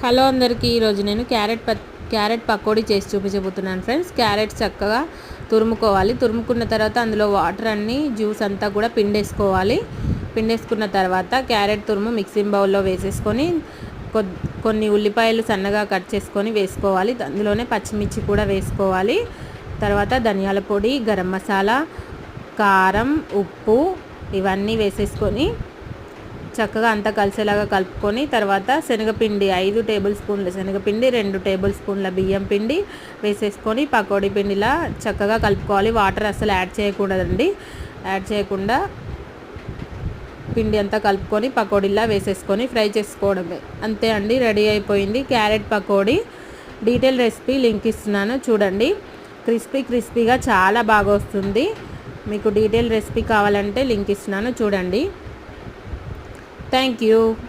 Hello అందరికీ ఈరోజు నేను క్యారెట్ ప క్యారెట్ పకోడీ చేసి చూపించబోతున్నాను ఫ్రెండ్స్. క్యారెట్ చక్కగా తురుముకోవాలి. తురుముకున్న తర్వాత అందులో వాటర్ అన్నీ జ్యూస్ అంతా కూడా పిండేసుకోవాలి. పిండేసుకున్న తర్వాత క్యారెట్ తురుము మిక్సింగ్ బౌల్లో వేసేసుకొని కొన్ని ఉల్లిపాయలు సన్నగా కట్ చేసుకొని వేసుకోవాలి. అందులోనే పచ్చిమిర్చి కూడా వేసుకోవాలి. తర్వాత ధనియాల పొడి గరం మసాలా కారం ఉప్పు ఇవన్నీ వేసేసుకొని చక్కగా అంతా కలిసేలాగా కలుపుకొని తర్వాత శనగపిండి ఐదు టేబుల్ స్పూన్ల శనగపిండి రెండు టేబుల్ స్పూన్ల బియ్యం పిండి వేసేసుకొని పకోడీ పిండిలా చక్కగా కలుపుకోవాలి. వాటర్ అసలు యాడ్ చేయకూడదండి. యాడ్ చేయకుండా పిండి అంతా కలుపుకొని పకోడీలా వేసేసుకొని ఫ్రై చేసుకోవడమే. అంతే అండి రెడీ అయిపోయింది. Carrot pakodi detail recipe link ఇస్తున్నాను చూడండి. క్రిస్పీ క్రిస్పీగా చాలా బాగా వస్తుంది. మీకు డీటెయిల్ రెసిపీ కావాలంటే లింక్ ఇస్తున్నాను చూడండి. Thank you.